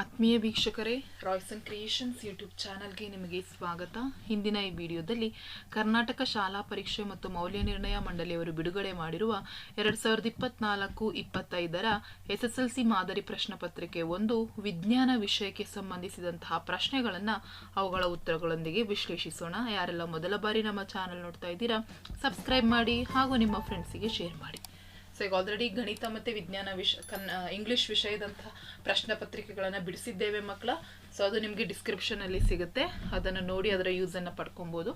ಆತ್ಮೀಯ ವೀಕ್ಷಕರೇ Royson creations YouTube ಚಾನಲ್ಗೆ ನಿಮಗೆ ಸ್ವಾಗತ. ಹಿಂದಿನ ಈ ವಿಡಿಯೋದಲ್ಲಿ ಕರ್ನಾಟಕ ಶಾಲಾ ಪರೀಕ್ಷೆ ಮತ್ತು ಮೌಲ್ಯ ನಿರ್ಣಯ ಮಂಡಳಿಯವರು ಬಿಡುಗಡೆ ಮಾಡಿರುವ ಎರಡು ಸಾವಿರದ ಇಪ್ಪತ್ನಾಲ್ಕು ಇಪ್ಪತ್ತೈದರ ಎಸ್ ಎಸ್ ಎಲ್ ಸಿ ಮಾದರಿ ಪ್ರಶ್ನೆ ಪತ್ರಿಕೆ ಒಂದು, ವಿಜ್ಞಾನ ವಿಷಯಕ್ಕೆ ಸಂಬಂಧಿಸಿದಂತಹ ಪ್ರಶ್ನೆಗಳನ್ನು ಅವುಗಳ ಉತ್ತರಗಳೊಂದಿಗೆ ವಿಶ್ಲೇಷಿಸೋಣ. ಯಾರೆಲ್ಲ ಮೊದಲ ಬಾರಿ ನಮ್ಮ ಚಾನಲ್ ನೋಡ್ತಾ ಇದ್ದೀರಾ ಸಬ್ಸ್ಕ್ರೈಬ್ ಮಾಡಿ ಹಾಗೂ ನಿಮ್ಮ ಫ್ರೆಂಡ್ಸಿಗೆ ಶೇರ್ ಮಾಡಿ. ಈಗ ಆಲ್ರೆಡಿ ಗಣಿತ ಮತ್ತು ವಿಜ್ಞಾನ ವಿಷ, ಕನ್ ಇಂಗ್ಲಿಷ್ ವಿಷಯದಂಥ ಪ್ರಶ್ನೆ ಪತ್ರಿಕೆಗಳನ್ನು ಬಿಡಿಸಿದ್ದೇವೆ ಮಕ್ಕಳ ಸೊ ಅದು ನಿಮಗೆ ಡಿಸ್ಕ್ರಿಪ್ಷನಲ್ಲಿ ಸಿಗುತ್ತೆ. ಅದನ್ನು ನೋಡಿ ಅದರ ಯೂಸನ್ನು ಪಡ್ಕೊಬೋದು.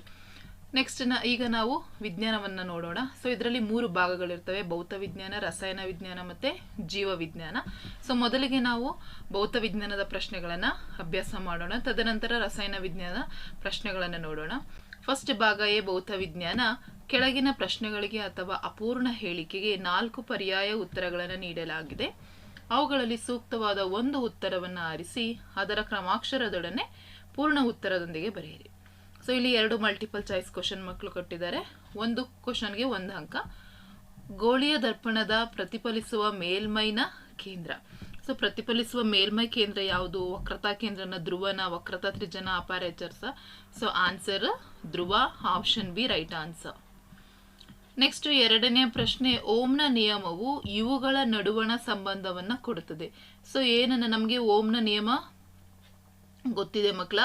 ನೆಕ್ಸ್ಟ್ನ, ಈಗ ನಾವು ವಿಜ್ಞಾನವನ್ನು ನೋಡೋಣ. ಸೊ ಇದರಲ್ಲಿ ಮೂರು ಭಾಗಗಳಿರ್ತವೆ. ಭೌತ ವಿಜ್ಞಾನ, ರಸಾಯನ ವಿಜ್ಞಾನ ಮತ್ತು ಜೀವ ವಿಜ್ಞಾನ. ಸೊ ಮೊದಲಿಗೆ ನಾವು ಭೌತ ವಿಜ್ಞಾನದ ಪ್ರಶ್ನೆಗಳನ್ನು ಅಭ್ಯಾಸ ಮಾಡೋಣ. ತದನಂತರ ರಸಾಯನ ವಿಜ್ಞಾನ ಪ್ರಶ್ನೆಗಳನ್ನು ನೋಡೋಣ. ಫಸ್ಟ್ ಭಾಗ ಎ ಭೌತ ವಿಜ್ಞಾನ. ಕೆಳಗಿನ ಪ್ರಶ್ನೆಗಳಿಗೆ ಅಥವಾ ಅಪೂರ್ಣ ಹೇಳಿಕೆಗೆ ನಾಲ್ಕು ಪರ್ಯಾಯ ಉತ್ತರಗಳನ್ನು ನೀಡಲಾಗಿದೆ. ಅವುಗಳಲ್ಲಿ ಸೂಕ್ತವಾದ ಒಂದು ಉತ್ತರವನ್ನು ಆರಿಸಿ, ಅದರ ಕ್ರಮಾಕ್ಷರದೊಡನೆ ಪೂರ್ಣ ಉತ್ತರದೊಂದಿಗೆ ಬರೆಯಿರಿ. ಸೊ ಇಲ್ಲಿ ಎರಡು ಮಲ್ಟಿಪಲ್ ಚಾಯ್ಸ್ ಕ್ವಶನ್ ಮಕ್ಕಳು ಕೊಟ್ಟಿದ್ದಾರೆ. ಒಂದು ಕ್ವಶನ್ಗೆ ಒಂದು ಅಂಕ. ಗೋಳಿಯ ದರ್ಪಣದ ಪ್ರತಿಫಲಿಸುವ ಮೇಲ್ಮೈನ ಕೇಂದ್ರ. ಸೊ ಪ್ರತಿಫಲಿಸುವ ಮೇಲ್ಮೈ ಕೇಂದ್ರ ಯಾವುದು? ವಕ್ರತಾ ಕೇಂದ್ರನ ಧ್ರುವನ ವಕ್ರತಾ ತ್ರಿಜನ ಅಪಾರೇಚರ್ಸ ಸೊ ಆನ್ಸರ್ ಧ್ರುವ option B right answer next ಎರಡನೇ ಪ್ರಶ್ನೆ, ಓಮ್ನ ನಿಯಮವು ಇವುಗಳ ನಡುವಣ ಸಂಬಂಧವನ್ನು ಕೊಡುತ್ತದೆ. ಸೊ ಏನನ್ನ ನಮಗೆ ಓಮ್ನ ನಿಯಮ ಗೊತ್ತಿದೆ ಮಕ್ಕಳ?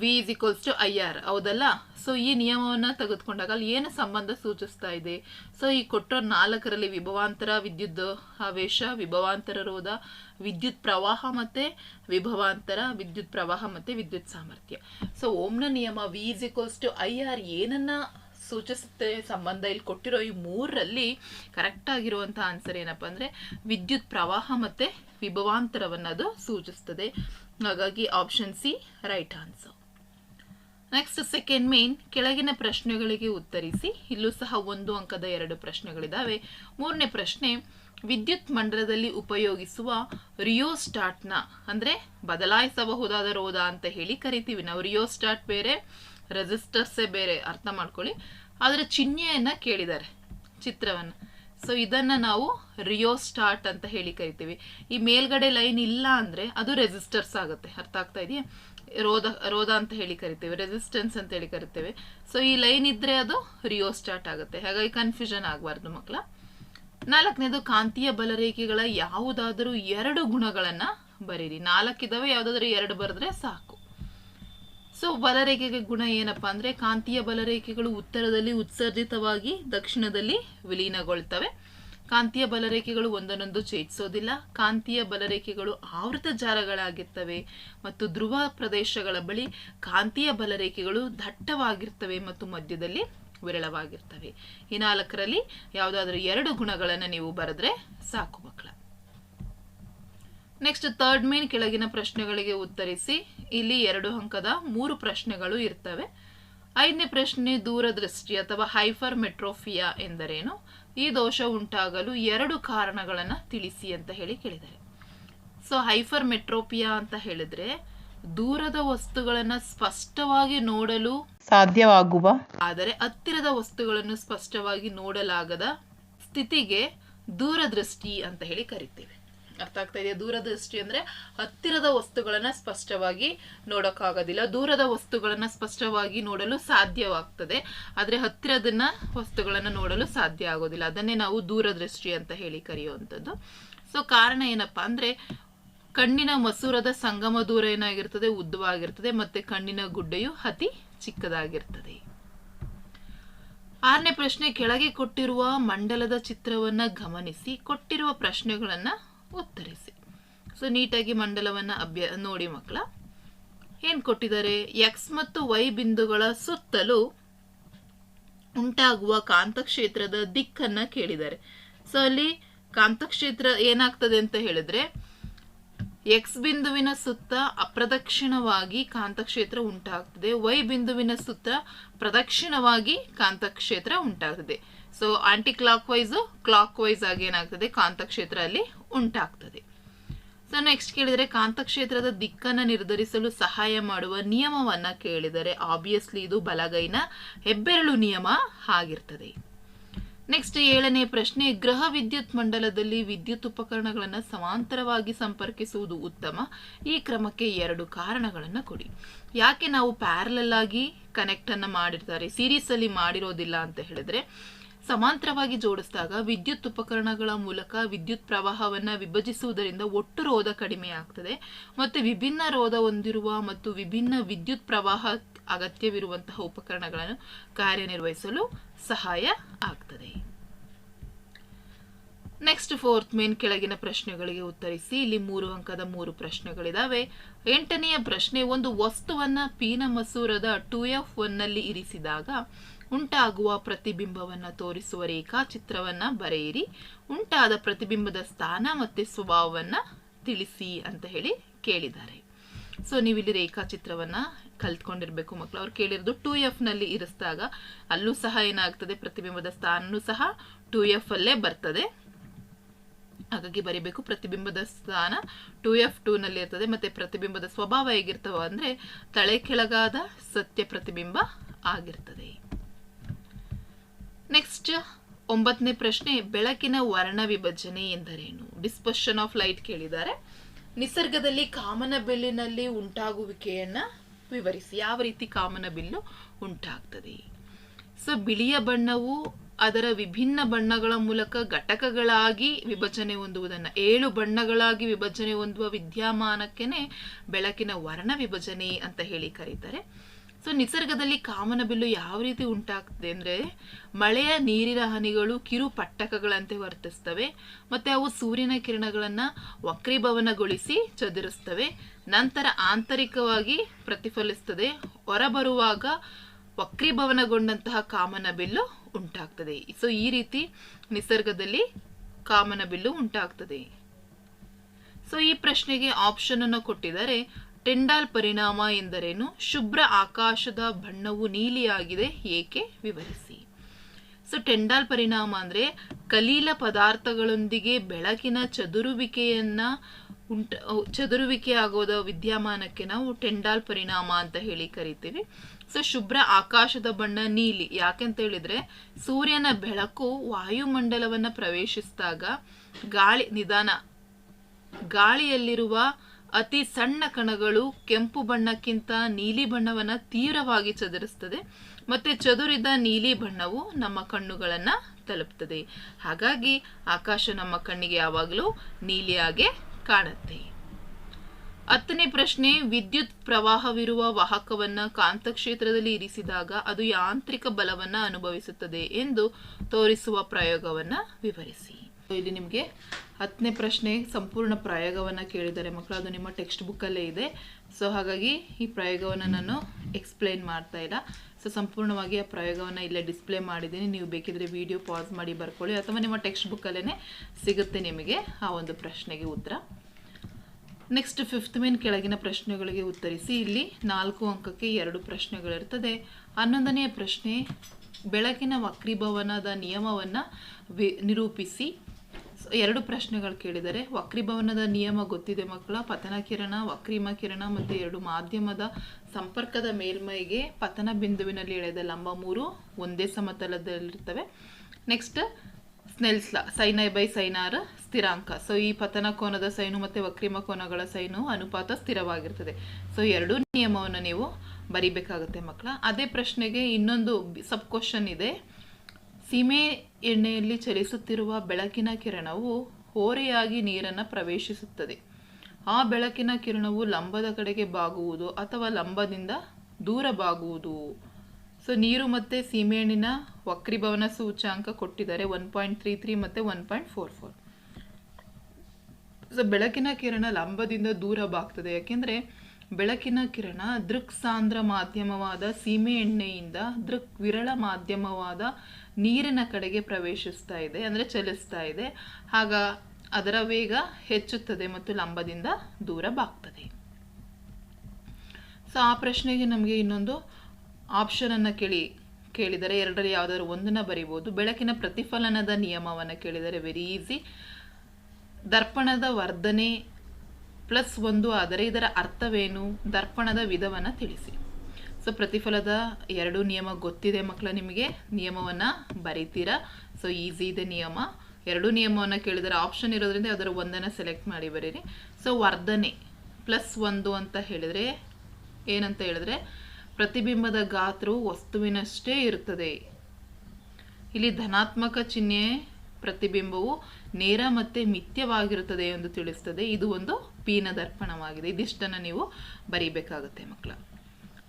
V is equals to I R ಹೌದಲ್ಲ? ಸೊ ಈ ನಿಯಮವನ್ನು ತೆಗೆದುಕೊಂಡಾಗ ಅಲ್ಲಿ ಏನು ಸಂಬಂಧ ಸೂಚಿಸ್ತಾ ಇದೆ? ಸೊ ಈ ಕೊಟ್ಟೋ ನಾಲ್ಕರಲ್ಲಿ ವಿಭವಾಂತರ, ವಿದ್ಯುತ್ ಆವೇಶ, ವಿಭವಾಂತರ ರೋಧ, ವಿದ್ಯುತ್ ಪ್ರವಾಹ ಮತ್ತು ವಿಭವಾಂತರ, ವಿದ್ಯುತ್ ಪ್ರವಾಹ ಮತ್ತು ವಿದ್ಯುತ್ ಸಾಮರ್ಥ್ಯ. ಸೊ ಓಮ್ನ ನಿಯಮ V is equals to I R ಏನನ್ನು ಸೂಚಿಸುತ್ತೆ? ಸಂಬಂಧ ಇಲ್ಲಿ ಕೊಟ್ಟಿರೋ ಈ ಮೂರರಲ್ಲಿ ಕರೆಕ್ಟ್ ಆಗಿರುವಂಥ ಆನ್ಸರ್ ಏನಪ್ಪ ಅಂದರೆ ವಿದ್ಯುತ್ ಪ್ರವಾಹ ಮತ್ತು ವಿಭವಾಂತರವನ್ನು ಅದು ಸೂಚಿಸ್ತದೆ. ಹಾಗಾಗಿ option C right answer next second main ಕೆಳಗಿನ ಪ್ರಶ್ನೆಗಳಿಗೆ ಉತ್ತರಿಸಿ. ಇಲ್ಲೂ ಸಹ ಒಂದು ಅಂಕದ ಎರಡು ಪ್ರಶ್ನೆಗಳಿದ್ದಾವೆ ಮೂರನೇ ಪ್ರಶ್ನೆ, ವಿದ್ಯುತ್ ಮಂಡಲದಲ್ಲಿ ಉಪಯೋಗಿಸುವ ರಿಯೋಸ್ಟಾಟ್ನ ಅಂದರೆ ಬದಲಾಯಿಸಬಹುದಾದ ರೋಧ ಅಂತ ಹೇಳಿ ಕರಿತೀವಿ. ನಾವು ರಿಯೋಸ್ಟಾಟ್ ಬೇರೆ, ರೆಸಿಸ್ಟರ್ಸೇ ಬೇರೆ, ಅರ್ಥ ಮಾಡ್ಕೊಳ್ಳಿ. ಅದರ ಚಿಹ್ನೆಯನ್ನು ಕೇಳಿದ್ದಾರೆ, ಚಿತ್ರವನ್ನು. ಸೊ ಇದನ್ನು ನಾವು ರಿಯೋಸ್ಟಾಟ್ ಅಂತ ಹೇಳಿ ಕರಿತೀವಿ. ಈ ಮೇಲ್ಗಡೆ ಲೈನ್ ಇಲ್ಲ ಅಂದರೆ ಅದು ರೆಸಿಸ್ಟರ್ಸ್ ಆಗುತ್ತೆ. ಅರ್ಥ ಆಗ್ತಾ ಇದೆಯಾ? ರೋಧ ರೋಧ ಅಂತ ಹೇಳಿ ಕರಿತೇವೆ ರೆಸಿಸ್ಟೆನ್ಸ್ ಅಂತ ಹೇಳಿ ಕರಿತೇವೆ. ಸೊ ಈ ಲೈನ್ ಇದ್ರೆ ಅದು ರಿಯೋ ಸ್ಟಾರ್ಟ್ ಆಗುತ್ತೆ. ಹಾಗಾಗಿ ಕನ್ಫ್ಯೂಷನ್ ಆಗಬಾರ್ದು ಮಕ್ಕಳ. ನಾಲ್ಕನೇದು ಕಾಂತೀಯ ಬಲರೇಖೆಗಳ ಯಾವುದಾದರೂ ಎರಡು ಗುಣಗಳನ್ನು ಬರೀರಿ. ನಾಲ್ಕಿದಾವೆ, ಯಾವುದಾದ್ರು ಎರಡು ಬರೆದ್ರೆ ಸಾಕು. ಸೊ ಬಲರೇಖೆಗೆ ಗುಣ ಏನಪ್ಪಾ ಅಂದ್ರೆ ಕಾಂತೀಯ ಬಲರೇಖೆಗಳು ಉತ್ತರದಲ್ಲಿ ಉತ್ಸರ್ಜಿತವಾಗಿ ದಕ್ಷಿಣದಲ್ಲಿ ವಿಲೀನಗೊಳ್ತವೆ. ಕಾಂತೀಯ ಬಲರೇಖೆಗಳು ಒಂದನ್ನೊಂದು ಛೇದಿಸೋದಿಲ್ಲ. ಕಾಂತೀಯ ಬಲರೇಖೆಗಳು ಆವೃತ ಜಾಲಗಳಾಗಿರ್ತವೆ ಮತ್ತು ಧ್ರುವ ಪ್ರದೇಶಗಳ ಬಳಿ ಕಾಂತೀಯ ಬಲರೇಖೆಗಳು ದಟ್ಟವಾಗಿರ್ತವೆ ಮತ್ತು ಮಧ್ಯದಲ್ಲಿ ವಿರಳವಾಗಿರ್ತವೆ. ಈ ನಾಲ್ಕರಲ್ಲಿ ಯಾವುದಾದ್ರೂ ಎರಡು ಗುಣಗಳನ್ನು ನೀವು ಬರೆದ್ರೆ ಸಾಕು ಮಕ್ಕಳ. ನೆಕ್ಸ್ಟ್ ಥರ್ಡ್ ಮೇನ್ ಕೆಳಗಿನ ಪ್ರಶ್ನೆಗಳಿಗೆ ಉತ್ತರಿಸಿ. ಇಲ್ಲಿ ಎರಡು ಅಂಕದ ಮೂರು ಪ್ರಶ್ನೆಗಳು ಇರ್ತವೆ. ಐದನೇ ಪ್ರಶ್ನೆ ದೂರದೃಷ್ಟಿ ಅಥವಾ ಹೈಫರ್ ಮೆಟ್ರೋಫಿಯಾ ಎಂದರೇನು? ಈ ದೋಷ ಉಂಟಾಗಲು ಎರಡು ಕಾರಣಗಳನ್ನು ತಿಳಿಸಿ ಅಂತ ಹೇಳಿ ಕೇಳಿದ್ದಾರೆ. ಸೊ ಹೈಫರ್ ಮೆಟ್ರೋಪಿಯಾ ಅಂತ ಹೇಳಿದ್ರೆ ದೂರದ ವಸ್ತುಗಳನ್ನು ಸ್ಪಷ್ಟವಾಗಿ ನೋಡಲು ಸಾಧ್ಯವಾಗುವ? ಆದರೆ ಹತ್ತಿರದ ವಸ್ತುಗಳನ್ನು ಸ್ಪಷ್ಟವಾಗಿ ನೋಡಲಾಗದ ಸ್ಥಿತಿಗೆ ದೂರದೃಷ್ಟಿ ಅಂತ ಹೇಳಿ ಕರಿತೇವೆ. ಅರ್ಥ ಆಗ್ತಾ ಇದೆಯಾ ದೂರದೃಷ್ಟಿ ಅಂದ್ರೆ ಹತ್ತಿರದ ವಸ್ತುಗಳನ್ನ ಸ್ಪಷ್ಟವಾಗಿ ನೋಡೋಕ್ಕಾಗೋದಿಲ್ಲ. ದೂರದ ವಸ್ತುಗಳನ್ನ ಸ್ಪಷ್ಟವಾಗಿ ನೋಡಲು ಸಾಧ್ಯವಾಗ್ತದೆ. ಆದ್ರೆ ಹತ್ತಿರದನ್ನ ವಸ್ತುಗಳನ್ನ ನೋಡಲು ಸಾಧ್ಯ ಆಗೋದಿಲ್ಲ. ಅದನ್ನೇ ನಾವು ದೂರದೃಷ್ಟಿ ಅಂತ ಹೇಳಿ ಕರೆಯುವಂಥದ್ದು. ಸೊ ಕಾರಣ ಏನಪ್ಪಾ ಅಂದ್ರೆ ಕಣ್ಣಿನ ಮಸೂರದ ಸಂಗಮ ದೂರ ಏನಾಗಿರ್ತದೆ? ಉದ್ದವಾಗಿರ್ತದೆ. ಮತ್ತೆ ಕಣ್ಣಿನ ಗುಡ್ಡೆಯು ಅತಿ ಚಿಕ್ಕದಾಗಿರ್ತದೆ. ಆರನೇ ಪ್ರಶ್ನೆ, ಕೆಳಗೆ ಕೊಟ್ಟಿರುವ ಮಂಡಲದ ಚಿತ್ರವನ್ನ ಗಮನಿಸಿ. ಕೊಟ್ಟಿರುವ ಪ್ರಶ್ನೆಗಳನ್ನ ಉತ್ತರಿಸಿ. ಸೊ ನೀಟಾಗಿ ಮಂಡಲವನ್ನು ಅಭ್ಯ, ನೋಡಿ ಮಕ್ಕಳ. ಏನು ಕೊಟ್ಟಿದ್ದಾರೆ? ಎಕ್ಸ್ ಮತ್ತು ವೈ ಬಿಂದುಗಳ ಸುತ್ತಲೂ ಉಂಟಾಗುವ ಕಾಂತಕ್ಷೇತ್ರದ ದಿಕ್ಕನ್ನ ಕೇಳಿದ್ದಾರೆ. ಸೊ ಅಲ್ಲಿ ಕಾಂತಕ್ಷೇತ್ರ ಏನಾಗ್ತದೆ ಅಂತ ಹೇಳಿದ್ರೆ ಎಕ್ಸ್ ಬಿಂದುವಿನ ಸುತ್ತ ಅಪ್ರದಕ್ಷಿಣವಾಗಿ ಕಾಂತಕ್ಷೇತ್ರ ಉಂಟಾಗ್ತದೆ. ವೈ ಬಿಂದುವಿನ ಸುತ್ತ ಪ್ರದಕ್ಷಿಣವಾಗಿ ಕಾಂತಕ್ಷೇತ್ರ ಉಂಟಾಗ್ತದೆ. So anticlockwise clockwise ಆಗಿ ಏನಾಗ್ತದೆ? ಕಾಂತಕ್ಷೇತ್ರ ಅಲ್ಲಿ ಉಂಟಾಗ್ತದೆ. ಸೊ ನೆಕ್ಸ್ಟ್ ಕೇಳಿದರೆ ಕಾಂತಕ್ಷೇತ್ರದ ದಿಕ್ಕನ್ನು ನಿರ್ಧರಿಸಲು ಸಹಾಯ ಮಾಡುವ ನಿಯಮವನ್ನು ಕೇಳಿದರೆ ಆಬ್ವಿಯಸ್ಲಿ ಇದು ಬಲಗೈನ ಹೆಬ್ಬೆರಳು ನಿಯಮ ಆಗಿರ್ತದೆ. ನೆಕ್ಸ್ಟ್ ಏಳನೇ ಪ್ರಶ್ನೆ ಗ್ರಹ ವಿದ್ಯುತ್ ಮಂಡಲದಲ್ಲಿ ವಿದ್ಯುತ್ ಉಪಕರಣಗಳನ್ನು ಸಮಾಂತರವಾಗಿ ಸಂಪರ್ಕಿಸುವುದು ಉತ್ತಮ? ಈ ಕ್ರಮಕ್ಕೆ ಎರಡು ಕಾರಣಗಳನ್ನು ಕೊಡಿ. ಯಾಕೆ ನಾವು ಪ್ಯಾರಲಲ್ ಆಗಿ ಕನೆಕ್ಟ್ ಅನ್ನು ಮಾಡಿರ್ತಾರೆ ಸೀರೀಸ್ ಅಲ್ಲಿ ಮಾಡಿರೋದಿಲ್ಲ ಅಂತ ಹೇಳಿದ್ರೆ, ಸಮಾಂತರವಾಗಿ ಜೋಡಿಸಿದಾಗ ವಿದ್ಯುತ್ ಉಪಕರಣಗಳ ಮೂಲಕ ವಿದ್ಯುತ್ ಪ್ರವಾಹವನ್ನು ವಿಭಜಿಸುವುದರಿಂದ ಒಟ್ಟು ರೋಧ ಕಡಿಮೆ ಆಗ್ತದೆ, ಮತ್ತು ವಿಭಿನ್ನ ರೋಧ ಹೊಂದಿರುವ ಮತ್ತು ವಿಭಿನ್ನ ವಿದ್ಯುತ್ ಪ್ರವಾಹ ಅಗತ್ಯವಿರುವಂತಹ ಉಪಕರಣಗಳನ್ನು ಕಾರ್ಯನಿರ್ವಹಿಸಲು ಸಹಾಯ ಆಗ್ತದೆ. ನೆಕ್ಸ್ಟ್ ಫೋರ್ತ್ ಮೇನ್ ಕೆಳಗಿನ ಪ್ರಶ್ನೆಗಳಿಗೆ ಉತ್ತರಿಸಿ, ಇಲ್ಲಿ ಮೂರು ಅಂಕದ ಮೂರು ಪ್ರಶ್ನೆಗಳಿದಾವೆ. ಎಂಟನೆಯ ಪ್ರಶ್ನೆ, ಒಂದು ವಸ್ತುವನ್ನ ಪೀನ ಮಸೂರದ ಟು ಎಫ್ ಒನ್ನಲ್ಲಿ ಇರಿಸಿದಾಗ ಉಂಟಾಗುವ ಪ್ರತಿಬಿಂಬವನ್ನ ತೋರಿಸುವ ರೇಖಾಚಿತ್ರವನ್ನು ಬರೆಯಿರಿ. ಉಂಟಾದ ಪ್ರತಿಬಿಂಬದ ಸ್ಥಾನ ಮತ್ತೆ ಸ್ವಭಾವವನ್ನ ತಿಳಿಸಿ ಅಂತ ಹೇಳಿ ಕೇಳಿದ್ದಾರೆ. ಸೊ ನೀವಿಲ್ಲಿ ರೇಖಾಚಿತ್ರವನ್ನು ರೇಖಾಚಿತ್ರವನ್ನ ಕಲ್ತ್ಕೊಂಡಿರ್ಬೇಕು. ಮಕ್ಕಳು ಅವ್ರು ಕೇಳಿರೋದು ಟು ಎಫ್ನಲ್ಲಿ ಇರಿಸಿದಾಗ ಅಲ್ಲೂ ಸಹ ಏನಾಗ್ತದೆ, ಪ್ರತಿಬಿಂಬದ ಸ್ಥಾನನೂ ಸಹ ಟು ಎಫ್ ಅಲ್ಲೇ ಬರ್ತದೆ. ಹಾಗಾಗಿ ಬರಿಬೇಕು ಪ್ರತಿಬಿಂಬದ ಸ್ಥಾನ ಟು ಎಫ್ ಟೂ ನಲ್ಲಿ ಇರ್ತದೆ. ಮತ್ತೆ ಪ್ರತಿಬಿಂಬದ ಸ್ವಭಾವ ಹೇಗಿರ್ತವ ಅಂದ್ರೆ ತಳೆ ಕೆಳಗಾದ ಸತ್ಯ ಪ್ರತಿಬಿಂಬ ಆಗಿರ್ತದೆ. ನೆಕ್ಸ್ಟ್ ಒಂಬತ್ತನೇ ಪ್ರಶ್ನೆ, ಬೆಳಕಿನ ವರ್ಣ ವಿಭಜನೆ ಎಂದರೇನು? ಡಿಸ್ಪರ್ಷನ್ ಆಫ್ ಲೈಟ್ ಕೇಳಿದ್ದಾರೆ. ನಿಸರ್ಗದಲ್ಲಿ ಕಾಮನ ಉಂಟಾಗುವಿಕೆಯನ್ನು ಉಂಟಾಗುವಿಕೆಯನ್ನ ವಿವರಿಸಿ ಯಾವ ರೀತಿ ಕಾಮನ ಬಿಲ್ಲು ಉಂಟಾಗ್ತದೆ. ಸೊ, ಬಿಳಿಯ ಬಣ್ಣವು ಅದರ ವಿಭಿನ್ನ ಬಣ್ಣಗಳ ಮೂಲಕ ಘಟಕಗಳಾಗಿ ವಿಭಜನೆ ಹೊಂದುವುದನ್ನು, ಏಳು ಬಣ್ಣಗಳಾಗಿ ವಿಭಜನೆ ಹೊಂದುವ ವಿದ್ಯಮಾನಕ್ಕೇನೆ ಬೆಳಕಿನ ವರ್ಣ ವಿಭಜನೆ ಅಂತ ಹೇಳಿ ಕರೀತಾರೆ. ಸೊ ನಿಸರ್ಗದಲ್ಲಿ ಕಾಮನಬಿಲ್ಲು ಯಾವ ರೀತಿ ಉಂಟಾಗ್ತದೆ ಅಂದ್ರೆ ಮಳೆಯ ನೀರಿನ ಹನಿಗಳು ಕಿರು ಪಟ್ಟಕಗಳಂತೆ ವರ್ತಿಸ್ತವೆ, ಮತ್ತೆ ಅವು ಸೂರ್ಯನ ಕಿರಣಗಳನ್ನು ವಕ್ರೀಭವನಗೊಳಿಸಿ ಚದುರಿಸ್ತವೆ, ನಂತರ ಆಂತರಿಕವಾಗಿ ಪ್ರತಿಫಲಿಸ್ತದೆ, ಹೊರಬರುವಾಗ ವಕ್ರೀಭವನಗೊಂಡಂತಹ ಕಾಮನಬಿಲ್ಲು ಉಂಟಾಗ್ತದೆ. ಸೊ ಈ ರೀತಿ ನಿಸರ್ಗದಲ್ಲಿ ಕಾಮನಬಿಲ್ಲು ಉಂಟಾಗ್ತದೆ. ಸೊ ಈ ಪ್ರಶ್ನೆಗೆ ಆಪ್ಷನ್ ಅನ್ನು ಕೊಟ್ಟಿದ್ದಾರೆ ಟೆಂಡಾಲ್ ಪರಿಣಾಮ ಎಂದರೇನು? ಶುಭ್ರ ಆಕಾಶದ ಬಣ್ಣವು ನೀಲಿಯಾಗಿದೆ, ಏಕೆ? ವಿವರಿಸಿ. ಸೊ, ಟೆಂಡಾಲ್ ಪರಿಣಾಮ ಅಂದ್ರೆ ಕಲೀಲ ಪದಾರ್ಥಗಳೊಂದಿಗೆ ಬೆಳಕಿನ ಚದುರುವಿಕೆಯನ್ನ ಉಂಟ ಚದುರುವಿಕೆ ಆಗೋದ ವಿದ್ಯಮಾನಕ್ಕೆ ನಾವು ಟೆಂಡಾಲ್ ಪರಿಣಾಮ ಅಂತ ಹೇಳಿ ಕರಿತೀವಿ. ಸೊ, ಶುಭ್ರ ಆಕಾಶದ ಬಣ್ಣ ನೀಲಿ, ಯಾಕೆಂತ ಹೇಳಿದ್ರೆ ಸೂರ್ಯನ ಬೆಳಕು ವಾಯುಮಂಡಲವನ್ನ ಪ್ರವೇಶಿಸಿದಾಗ ಗಾಳಿ, ನಿಧಾನ, ಗಾಳಿಯಲ್ಲಿರುವ ಅತಿ ಸಣ್ಣ ಕಣಗಳು ಕೆಂಪು ಬಣ್ಣಕ್ಕಿಂತ ನೀಲಿ ಬಣ್ಣವನ್ನು ತೀವ್ರವಾಗಿ ಚದುರಿಸ್ತದೆ. ಮತ್ತೆ ಚದುರಿದ ನೀಲಿ ಬಣ್ಣವು ನಮ್ಮ ಕಣ್ಣುಗಳನ್ನು ತಲುಪ್ತದೆ. ಹಾಗಾಗಿ ಆಕಾಶ ನಮ್ಮ ಕಣ್ಣಿಗೆ ಯಾವಾಗಲೂ ನೀಲಿಯಾಗೆ ಕಾಣುತ್ತೆ. ಹತ್ತನೇ ಪ್ರಶ್ನೆ, ವಿದ್ಯುತ್ ಪ್ರವಾಹವಿರುವ ವಾಹಕವನ್ನ ಕಾಂತಕ್ಷೇತ್ರದಲ್ಲಿ ಇರಿಸಿದಾಗ ಅದು ಯಾಂತ್ರಿಕ ಬಲವನ್ನ ಅನುಭವಿಸುತ್ತದೆ ಎಂದು ತೋರಿಸುವ ಪ್ರಯೋಗವನ್ನ ವಿವರಿಸಿ. ಇಲ್ಲಿ ನಿಮಗೆ. ಹತ್ತನೇ ಪ್ರಶ್ನೆ, ಸಂಪೂರ್ಣ ಪ್ರಯೋಗವನ್ನು ಕೇಳಿದ್ದಾರೆ ಮಕ್ಕಳು. ಅದು ನಿಮ್ಮ ಟೆಕ್ಸ್ಟ್ ಬುಕ್ಕಲ್ಲೇ ಇದೆ. ಸೊ ಹಾಗಾಗಿ ಈ ಪ್ರಯೋಗವನ್ನು ನಾನು ಎಕ್ಸ್ಪ್ಲೈನ್ ಮಾಡ್ತಾ ಇಲ್ಲ. ಸೊ ಸಂಪೂರ್ಣವಾಗಿ ಆ ಪ್ರಯೋಗವನ್ನು ಇಲ್ಲೇ ಡಿಸ್ಪ್ಲೇ ಮಾಡಿದ್ದೀನಿ. ನೀವು ಬೇಕಿದ್ರೆ ವಿಡಿಯೋ ಪಾಸ್ ಮಾಡಿ ಬರ್ಕೊಳ್ಳಿ. ಅಥವಾ ನಿಮ್ಮ ಟೆಕ್ಸ್ಟ್ ಬುಕ್ಕಲ್ಲೇ ಸಿಗುತ್ತೆ ನಿಮಗೆ ಆ ಒಂದು ಪ್ರಶ್ನೆಗೆ ಉತ್ತರ. ನೆಕ್ಸ್ಟ್ ಫಿಫ್ತ್ ಮೇನ್ ಕೆಳಗಿನ ಪ್ರಶ್ನೆಗಳಿಗೆ ಉತ್ತರಿಸಿ. ಇಲ್ಲಿ ನಾಲ್ಕು ಅಂಕಕ್ಕೆ ಎರಡು ಪ್ರಶ್ನೆಗಳಿರ್ತದೆ. ಹನ್ನೊಂದನೆಯ ಪ್ರಶ್ನೆ, ಬೆಳಕಿನ ವಕ್ರೀಭವನದ ನಿಯಮವನ್ನು ವಿ ನಿರೂಪಿಸಿ. ಎರಡು ಪ್ರಶ್ನೆಗಳು ಕೇಳಿದರೆ, ವಕ್ರೀಭವನದ ನಿಯಮ ಗೊತ್ತಿದೆ ಮಕ್ಕಳ ಪತನ ಕಿರಣ ವಕ್ರೀಮ ಕಿರಣ ಮತ್ತು ಎರಡು ಮಾಧ್ಯಮದ ಸಂಪರ್ಕದ ಮೇಲ್ಮೈಗೆ ಪತನ ಬಿಂದುವಿನಲ್ಲಿ ಎಳೆದ ಲಂಬ ಮೂರು ಒಂದೇ ಸಮತಲದಲ್ಲಿರ್ತವೆ. Next Snell's law sine i by sine r ಸ್ಥಿರಾಂಕ. ಸೊ ಈ ಪತನ ಕೋನದ ಸೈನು ಮತ್ತು ವಕ್ರೀಮ ಕೋನಗಳ ಸೈನು ಅನುಪಾತ ಸ್ಥಿರವಾಗಿರ್ತದೆ. ಸೊ ಎರಡೂ ನಿಯಮವನ್ನು ನೀವು ಬರಿಬೇಕಾಗುತ್ತೆ ಮಕ್ಕಳ. ಅದೇ ಪ್ರಶ್ನೆಗೆ ಇನ್ನೊಂದು ಸಬ್ ಕ್ವಶನ್ ಇದೆ. ಸೀಮೆ ಎಣ್ಣೆಯಲ್ಲಿ ಚಲಿಸುತ್ತಿರುವ ಬೆಳಕಿನ ಕಿರಣವು ಹೋರೆಯಾಗಿ ನೀರನ್ನು ಪ್ರವೇಶಿಸುತ್ತದೆ. ಆ ಬೆಳಕಿನ ಕಿರಣವು ಲಂಬದ ಕಡೆಗೆ ಬಾಗುವುದು ಅಥವಾ ಲಂಬದಿಂದ ದೂರ ಬಾಗುವುದು. ಸೊ, ನೀರು ಮತ್ತು ಸೀಮೆಹಣ್ಣಿನ ವಕ್ರಿಭವನ ಸೂಚಾಂಕ ಕೊಟ್ಟಿದ್ದಾರೆ ಒನ್ ಪಾಯಿಂಟ್ ತ್ರೀ ತ್ರೀ ಮತ್ತು one point four four. So, ಬೆಳಕಿನ ಕಿರಣ ಲಂಬದಿಂದ ದೂರ ಬಾಗ್ತದೆ. ಯಾಕೆಂದರೆ ಬೆಳಕಿನ ಕಿರಣ ದೃಕ್ ಸಾಂದ್ರ ಮಾಧ್ಯಮವಾದ ಸೀಮೆ ಎಣ್ಣೆಯಿಂದ ದೃಕ್ ವಿರಳ ಮಾಧ್ಯಮವಾದ ನೀರಿನ ಕಡೆಗೆ ಪ್ರವೇಶಿಸ್ತಾ ಇದೆ, ಅಂದರೆ ಚಲಿಸ್ತಾ ಇದೆ. ಆಗ ಅದರ ವೇಗ ಹೆಚ್ಚುತ್ತದೆ ಮತ್ತು ಲಂಬದಿಂದ ದೂರ ಬಾಗ್ತದೆ. ಸೊ ಆ ಪ್ರಶ್ನೆಗೆ ನಮಗೆ ಇನ್ನೊಂದು ಆಪ್ಷನನ್ನು ಕೇಳಿ, ಕೇಳಿದರೆ ಎರಡರಲ್ಲಿ ಯಾವುದಾದ್ರು ಒಂದನ್ನು ಬರಿಬೋದು. ಬೆಳಕಿನ ಪ್ರತಿಫಲನದ ನಿಯಮವನ್ನು ಕೇಳಿದರೆ ವೆರಿ ಈಸಿ ದರ್ಪಣದ ವರ್ಧನೆ ಪ್ಲಸ್ ಒಂದು, ಆದರೆ ಇದರ ಅರ್ಥವೇನು? ದರ್ಪಣದ ವಿಧವನ್ನು ತಿಳಿಸಿ. ಸೊ ಪ್ರತಿಫಲದ ಎರಡು ನಿಯಮ ಗೊತ್ತಿದೆ ಮಕ್ಕಳ ನಿಮಗೆ. ನಿಯಮವನ್ನು ಬರೀತೀರಾ? ಸೊ ಈಸಿ ಇದೆ ನಿಯಮ. ಎರಡು ನಿಯಮವನ್ನು ಕೇಳಿದರೆ ಆಪ್ಷನ್ ಇರೋದ್ರಿಂದ ಅದರ ಒಂದನ್ನು ಸೆಲೆಕ್ಟ್ ಮಾಡಿ ಬರೀರಿ. ಸೊ ವರ್ಧನೆ ಪ್ಲಸ್ ಒಂದು ಅಂತ ಹೇಳಿದರೆ ಏನಂತ ಹೇಳಿದ್ರೆ ಪ್ರತಿಬಿಂಬದ ಗಾತ್ರವು ವಸ್ತುವಿನಷ್ಟೇ ಇರುತ್ತದೆ. ಇಲ್ಲಿ ಧನಾತ್ಮಕ ಚಿಹ್ನೆ ಪ್ರತಿಬಿಂಬವು ನೇರ ಮತ್ತು ಮಿಥ್ಯವಾಗಿರುತ್ತದೆ ಎಂದು ತಿಳಿಸ್ತದೆ. ಇದು ಒಂದು ಪೀನ ದರ್ಪಣವಾಗಿದೆ ಇದಿಷ್ಟನ್ನು ನೀವು ಬರೀಬೇಕಾಗುತ್ತೆ ಮಕ್ಕಳ.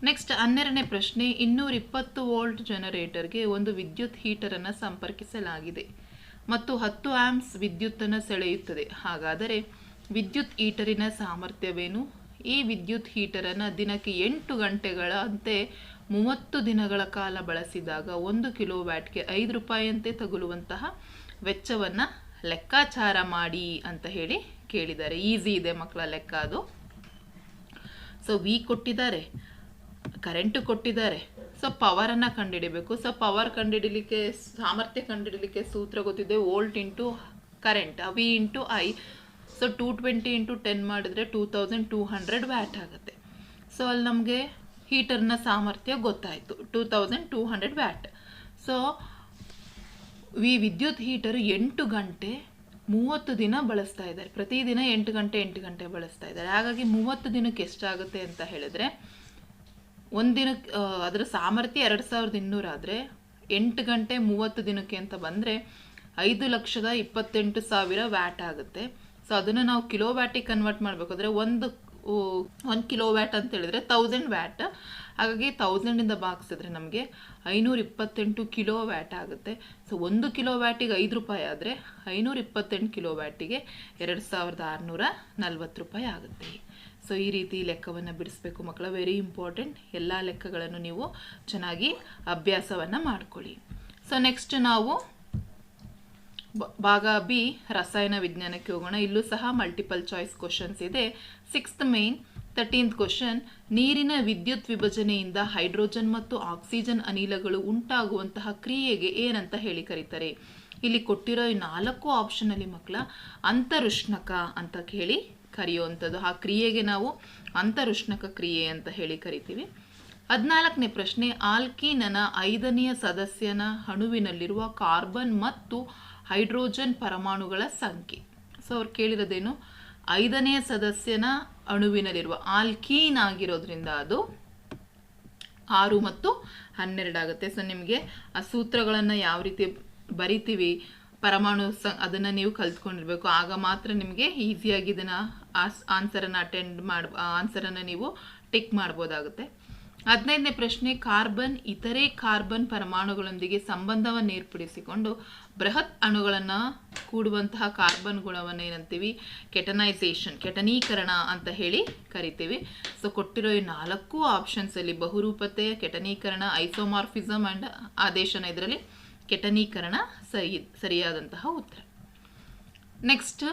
ನೆಕ್ಸ್ಟ್ ಹನ್ನೆರಡನೇ ಪ್ರಶ್ನೆ, ಇನ್ನೂರ ಇಪ್ಪತ್ತು ವೋಲ್ಟ್ ಜನರೇಟರ್ಗೆ ಒಂದು ವಿದ್ಯುತ್ ಹೀಟರನ್ನು ಸಂಪರ್ಕಿಸಲಾಗಿದೆ. ಮತ್ತು ಹತ್ತು ಆ್ಯಂಪ್ಸ್ ವಿದ್ಯುತ್ತನ್ನು ಸೆಳೆಯುತ್ತದೆ. ಹಾಗಾದರೆ, ವಿದ್ಯುತ್ ಹೀಟರಿನ ಸಾಮರ್ಥ್ಯವೇನು? ಈ ವಿದ್ಯುತ್ ಹೀಟರನ್ನು ದಿನಕ್ಕೆ ಎಂಟು ಗಂಟೆಗಳಂತೆ ಮೂವತ್ತು ದಿನಗಳ ಕಾಲ ಬಳಸಿದಾಗ ಒಂದು ಕಿಲೋ ವ್ಯಾಟ್ಗೆ ಐದು ರೂಪಾಯಿಯಂತೆ ತಗುಲುವಂತಹ ವೆಚ್ಚವನ್ನು ಲೆಕ್ಕಾಚಾರ ಮಾಡಿ ಅಂತ ಹೇಳಿ ಕೇಳಿದ್ದಾರೆ. ಈಸಿ ಇದೆ ಮಕ್ಕಳ ಲೆಕ್ಕ ಅದು. ಸೊ ವಿ ಕೊಟ್ಟಿದ್ದಾರೆ. ಕರೆಂಟು ಕೊಟ್ಟಿದ್ದಾರೆ. ಸೊ ಪವರನ್ನು ಕಂಡುಹಿಡಿಬೇಕು ಸೊ ಪವರ್ ಕಂಡುಹಿಡಿಲಿಕ್ಕೆ ಸಾಮರ್ಥ್ಯ ಕಂಡುಹಿಡಿಲಿಕ್ಕೆ ಸೂತ್ರ ಗೊತ್ತಿದೆ. Volt into current V into I so two twenty into ten ಮಾಡಿದ್ರೆ two thousand two hundred watt ಆಗುತ್ತೆ. ಸೊ ಅಲ್ಲಿ ನಮಗೆ ಹೀಟರ್ನ ಸಾಮರ್ಥ್ಯ ಗೊತ್ತಾಯಿತು. Two thousand two hundred watt so V ವಿದ್ಯುತ್ ಹೀಟರ್ ಎಂಟು ಗಂಟೆ ಮೂವತ್ತು ದಿನ ಬಳಸ್ತಾ ಇದ್ದಾರೆ. ಪ್ರತಿದಿನ ಎಂಟು ಗಂಟೆ ಎಂಟು ಗಂಟೆ ಬಳಸ್ತಾ ಇದ್ದಾರೆ. ಹಾಗಾಗಿ ಮೂವತ್ತು ದಿನಕ್ಕೆ ಎಷ್ಟಾಗುತ್ತೆ ಅಂತ ಹೇಳಿದ್ರೆ ಒಂದು ದಿನಕ್ಕೆ ಅದರ ಸಾಮರ್ಥ್ಯ ಎರಡು ಸಾವಿರದ ಇನ್ನೂರಾದರೆ ಎಂಟು ಗಂಟೆ ಮೂವತ್ತು ದಿನಕ್ಕೆ ಅಂತ ಬಂದರೆ ಐದು ಲಕ್ಷದ ಇಪ್ಪತ್ತೆಂಟು ಸಾವಿರ ವ್ಯಾಟ್ ಆಗುತ್ತೆ. ಸೊ ಅದನ್ನು ನಾವು ಕಿಲೋ ವ್ಯಾಟಿಗೆ ಕನ್ವರ್ಟ್ ಮಾಡಬೇಕಾದ್ರೆ ಒಂದು ಒಂದು ಕಿಲೋ ವ್ಯಾಟ್ ಅಂತ ಹೇಳಿದ್ರೆ ತೌಸಂಡ್ ವ್ಯಾಟ್. ಹಾಗಾಗಿ ತೌಸಂಡಿಂದ ಭಾಗಿಸಿದ್ರೆ ನಮಗೆ ಐನೂರ ಇಪ್ಪತ್ತೆಂಟು ಕಿಲೋ ವ್ಯಾಟ್ ಆಗುತ್ತೆ. ಸೊ ಒಂದು ಕಿಲೋ ವ್ಯಾಟಿಗೆ ಐದು ರೂಪಾಯಿ ಆದರೆ ಐನೂರ ಇಪ್ಪತ್ತೆಂಟು ಕಿಲೋ ವ್ಯಾಟಿಗೆ ಎರಡು ಸಾವಿರದ ಆರುನೂರ ನಲ್ವತ್ತು ರೂಪಾಯಿ ಆಗುತ್ತೆ. ಸೊ ಈ ರೀತಿ ಲೆಕ್ಕವನ್ನು ಬಿಡಿಸ್ಬೇಕು ಮಕ್ಕಳ. ವೆರಿ ಇಂಪಾರ್ಟೆಂಟ್ ಎಲ್ಲ ಲೆಕ್ಕಗಳನ್ನು ನೀವು ಚೆನ್ನಾಗಿ ಅಭ್ಯಾಸವನ್ನು ಮಾಡ್ಕೊಳ್ಳಿ. ಸೊ ನೆಕ್ಸ್ಟ್ ನಾವು ಭಾಗ ಬಿ, ರಸಾಯನ ವಿಜ್ಞಾನಕ್ಕೆ ಹೋಗೋಣ. ಇಲ್ಲೂ ಸಹ ಮಲ್ಟಿಪಲ್ ಚಾಯ್ಸ್ ಕ್ವಶನ್ಸ್ ಇದೆ. ಸಿಕ್ಸ್ತ್ ಮೇನ್ ತರ್ಟೀನ್ತ್ ಕ್ವಶನ್ ನೀರಿನ ವಿದ್ಯುತ್ ವಿಭಜನೆಯಿಂದ ಹೈಡ್ರೋಜನ್ ಮತ್ತು ಆಕ್ಸಿಜನ್ ಅನಿಲಗಳು ಉಂಟಾಗುವಂತಹ ಕ್ರಿಯೆಗೆ ಏನಂತ ಹೇಳಿ ಕರೀತಾರೆ. ಇಲ್ಲಿ ಕೊಟ್ಟಿರೋ ಈ ನಾಲ್ಕು ಆಪ್ಷನಲ್ಲಿ ಮಕ್ಕಳ, ಅಂತರುಷ್ಣಕ ಅಂತ ಹೇಳಿ ಕರೆಯುವಂಥದ್ದು. ಆ ಕ್ರಿಯೆಗೆ ನಾವು ಅಂತರುಷ್ಣಕ ಕ್ರಿಯೆ ಅಂತ ಹೇಳಿ ಕರಿತೀವಿ. ಹದಿನಾಲ್ಕನೇ ಪ್ರಶ್ನೆ, ಆಲ್ಕೀನನ ಐದನೆಯ ಸದಸ್ಯನ ಅಣುವಿನಲ್ಲಿರುವ ಕಾರ್ಬನ್ ಮತ್ತು ಹೈಡ್ರೋಜನ್ ಪರಮಾಣುಗಳ ಸಂಖ್ಯೆ. ಸೊ ಅವ್ರು ಕೇಳಿರೋದೇನು? ಐದನೆಯ ಸದಸ್ಯನ ಅಣುವಿನಲ್ಲಿರುವ, ಆಲ್ಕೀನ್ ಆಗಿರೋದ್ರಿಂದ ಅದು ಆರು ಮತ್ತು ಹನ್ನೆರಡಾಗುತ್ತೆ ಸೊ ನಿಮಗೆ ಆ ಸೂತ್ರಗಳನ್ನು ಯಾವ ರೀತಿ ಬರಿತೀವಿ, ಪರಮಾಣು ಸ, ಅದನ್ನು ನೀವು ಕಲ್ತ್ಕೊಂಡಿರ್ಬೇಕು. ಆಗ ಮಾತ್ರ ನಿಮಗೆ ಈಸಿಯಾಗಿ ಇದನ್ನು ಆನ್ಸರನ್ನು ಅಟೆಂಡ್ ಮಾಡ್ ಆನ್ಸರನ್ನು ನೀವು ಟಿಕ್ ಮಾಡ್ಬೋದಾಗುತ್ತೆ. ಹದಿನೈದನೇ ಪ್ರಶ್ನೆ, ಕಾರ್ಬನ್, ಇತರೆ ಕಾರ್ಬನ್ ಪರಮಾಣುಗಳೊಂದಿಗೆ ಸಂಬಂಧವನ್ನು ಏರ್ಪಡಿಸಿಕೊಂಡು ಬೃಹತ್ ಅಣುಗಳನ್ನು ಕೂಡುವಂತಹ ಕಾರ್ಬನ್ ಗುಣವನ್ನು ಏನಂತೀವಿ ಕೆಟನೈಸೇಷನ್, ಕೆಟನೀಕರಣ ಅಂತ ಹೇಳಿ ಕರಿತೀವಿ. ಸೊ ಕೊಟ್ಟಿರೋ ಈ ನಾಲ್ಕು ಆಪ್ಷನ್ಸಲ್ಲಿ ಬಹುರೂಪತೆ, ಕೆಟನೀಕರಣ, ಐಸೋಮಾರ್ಫಿಸಮ್ ಆ್ಯಂಡ್ ಆದೇಶನ ಇದರಲ್ಲಿ ಕೆಟನೀಕರಣ ಸರಿ, ಸರಿಯಾದಂತಹ ಉತ್ತರ. ನೆಕ್ಸ್ಟ್